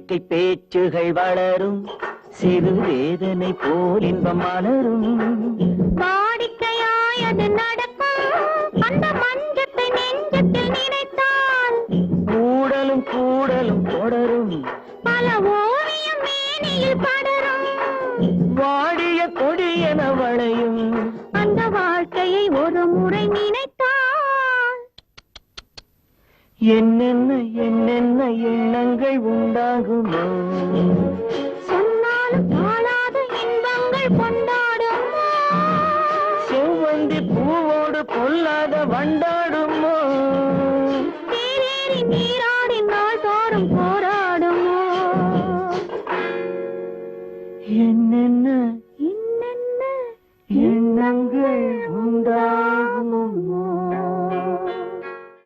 வேடிக்கை பேச்சுகள் வளரும் சிறு வேதனை போல் இன்பம் மலரும் வாடிக்கையாய் அது நடக்கும் அந்த மஞ்சத்தை நெஞ்சத்தில் நினைத்தால் கூடலும் கூடலும் தொடரும். பல ஓவியம் மேனியில் படரும். வாடிய கொடியென வளையும். அந்த வாழ்க்கையை ஒரு முறை நினைத்தால். என்னென்ன பொன்னாகுமோ சொன்னாலும் பாழாத இன்பங்கள் கொண்டாடுமோ? செவ்வந்தி பூவோடு பொல்லாத வண்டாடுமோ? நீரேறி தோறும் போராடுமோ? என்னென்ன? என்னென்ன? எண்ணங்கள்